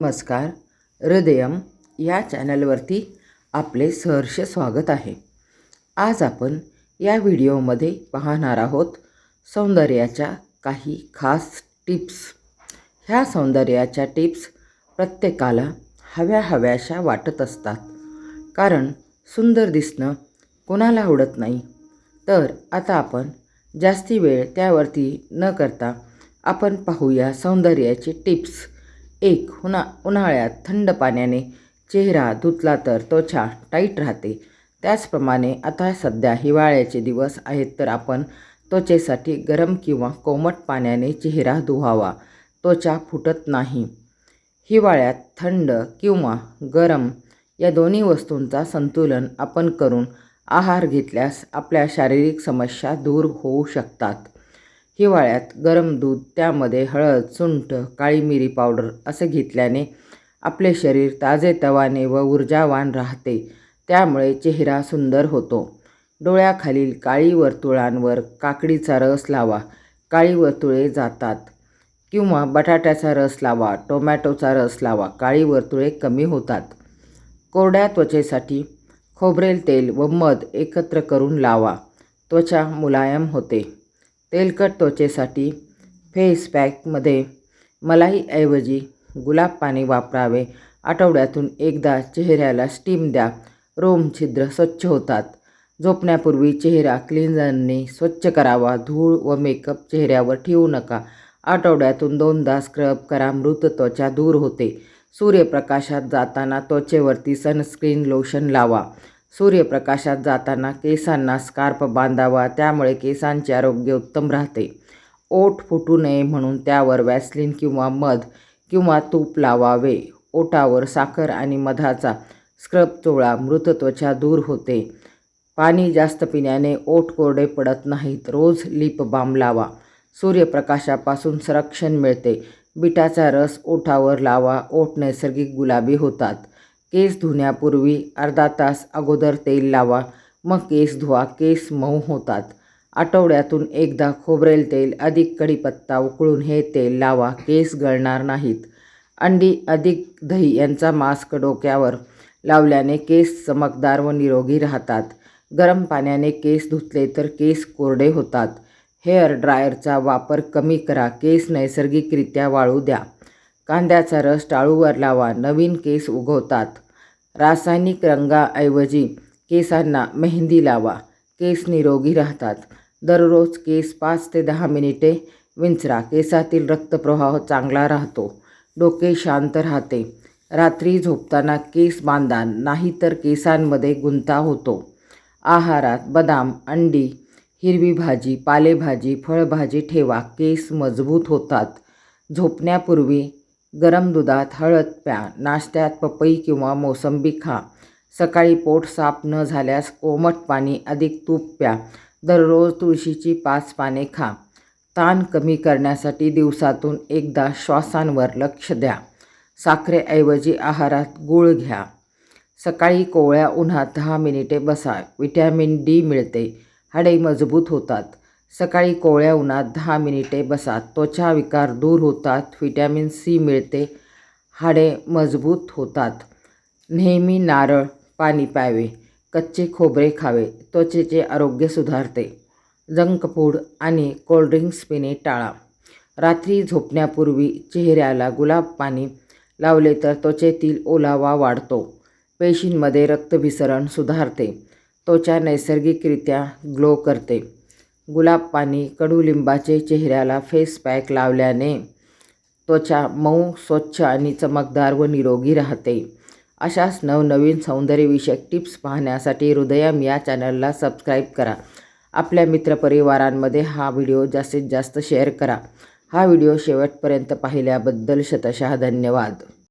नमस्कार. हृदयम या चॅनलवरती आपले सहर्ष स्वागत आहे. आज आपण या व्हिडिओमध्ये पाहणार आहोत सौंदर्याच्या काही खास टिप्स. ह्या सौंदर्याच्या टिप्स प्रत्येकाला हव्या हव्याशा वाटत असतात. कारण सुंदर दिसणं कोणाला आवडत नाही. तर आता आपण जास्ती वेळ त्यावरती न करता आपण पाहूया सौंदर्याचे टिप्स. एक उन्हा उन्हाळ्यात थंड पाण्याने चेहरा धुतला तर त्वचा टाईट राहते. त्याचप्रमाणे आता सध्या हिवाळ्याचे दिवस आहेत तर आपण त्वचेसाठी गरम किंवा कोमट पाण्याने चेहरा धुवावा. त्वचा फुटत नाही. हिवाळ्यात थंड किंवा गरम या दोन्ही वस्तूंचा संतुलन आपण करून आहार घेतल्यास आपल्या शारीरिक समस्या दूर होऊ शकतात. हिवाळ्यात गरम दूध त्यामध्ये हळद सुंठ काळी मिरी पावडर असे घेतल्याने आपले शरीर ताजेतवाने व ऊर्जावान राहते. त्यामुळे चेहरा सुंदर होतो. डोळ्याखालील काळी वर्तुळांवर काकडीचा रस लावा. काळी वर्तुळे जातात. किंवा बटाट्याचा रस लावा टोमॅटोचा रस लावा काळी वर्तुळे कमी होतात. कोरड्या त्वचेसाठी खोबरेल तेल व मध एकत्र करून लावा. त्वचा मुलायम होते. तेलकट त्वचेसाठी फेस पॅकमध्ये मलाईऐवजी गुलाब पाणी वापरावे. आठवड्यातून एकदा चेहऱ्याला स्टीम द्या. रोम छिद्र स्वच्छ होतात. झोपण्यापूर्वी चेहरा क्लिन्झरने स्वच्छ करावा. धूळ व मेकअप चेहऱ्यावर ठेवू नका. आठवड्यातून दोनदा स्क्रब करा. मृत त्वचा दूर होते. सूर्यप्रकाशात जाताना त्वचेवरती सनस्क्रीन लोशन लावा. सूर्यप्रकाशात जाताना केसांना स्कार्प बांधावा त्यामुळे केसांचे आरोग्य उत्तम राहते. ओठ फुटू नये म्हणून त्यावर वॅसलिन किंवा मध किंवा तूप लावावे. ओठावर साखर आणि मधाचा स्क्रब चोळा मृत त्वचा दूर होते. पाणी जास्त पिण्याने ओठ कोरडे पडत नाहीत. रोज लिप बाम लावा. सूर्यप्रकाशापासून संरक्षण मिळते. बिटाचा रस ओठावर लावा. ओठ नैसर्गिक गुलाबी होतात. केस धुण्यापूर्वी अर्धा तास अगोदर तेल लावा. मग केस धुवा. केस मऊ होतात. आठवड्यातून एकदा खोबरेल तेल अधिक कढीपत्ता उकळून हे तेल लावा. केस गळणार नाहीत. अंडी अधिक दही यांचा मास्क डोक्यावर लावल्याने केस चमकदार व निरोगी राहतात. गरम पाण्याने केस धुतले तर केस कोरडे होतात. हेअर ड्रायरचा वापर कमी करा. केस नैसर्गिकरित्या वाळू द्या. कांद्याचा रस टाळूवर लावा नवीन केस उगवतात. रासायनिक रंगाऐवजी केसांना मेहंदी लावा केस निरोगी राहतात. दररोज केस पाच ते दहा मिनिटे विंचरा केसातील रक्तप्रवाह चांगला राहतो डोके शांत राहते. रात्री झोपताना केस बांधा नाहीतर केसांमध्ये गुंता होतो. आहारात बदाम अंडी हिरवी भाजी पालेभाजी फळभाजी ठेवा केस मजबूत होतात. झोपण्यापूर्वी गरम दुधात हळद प्या नाश्त्यात पपई किंवा मोसंबी खा. सकाळी पोट साफ न झाल्यास कोमट पाणी अधिक तूप प्या. दररोज तुळशीची पाच पाने खा. ताण कमी करण्यासाठी दिवसातून एकदा श्वासांवर लक्ष द्या. साखरेऐवजी आहारात गूळ घ्या. सकाळी कोवळ्या उन्हात दहा मिनिटे बसा. विटॅमिन डी मिळते. हाडे मजबूत होतात. सकाळी कोवळ्या उन्हात दहा मिनिटे बसा. त्वचा विकार दूर होतात. व्हिटॅमिन सी मिळते. हाडे मजबूत होतात. नेहमी नारळ पाणी प्यावे. कच्चे खोबरे खावे. त्वचेचे आरोग्य सुधारते. जंक फूड आणि कोल्ड्रिंक्स पिणे टाळा. रात्री झोपण्यापूर्वी चेहऱ्याला गुलाब पाणी लावले तर त्वचेतील ओलावा वाढतो. पेशींमध्ये रक्तभिसरण सुधारते. त्वचा नैसर्गिकरित्या ग्लो करते. गुलाब पाणी कडुलिंबाचे चेहऱ्याला फेस पॅक लावल्याने त्वचा मऊ स्वच्छ आणि चमकदार व निरोगी राहते. अशाच नवनवीन सौंदर्यविषयक टिप्स पाहण्यासाठी हृदयम या चॅनलला सबस्क्राईब करा. आपल्या मित्रपरिवारांमध्ये हा व्हिडिओ जास्तीत जास्त शेअर करा. हा व्हिडिओ शेवटपर्यंत पाहिल्याबद्दल शतशः धन्यवाद.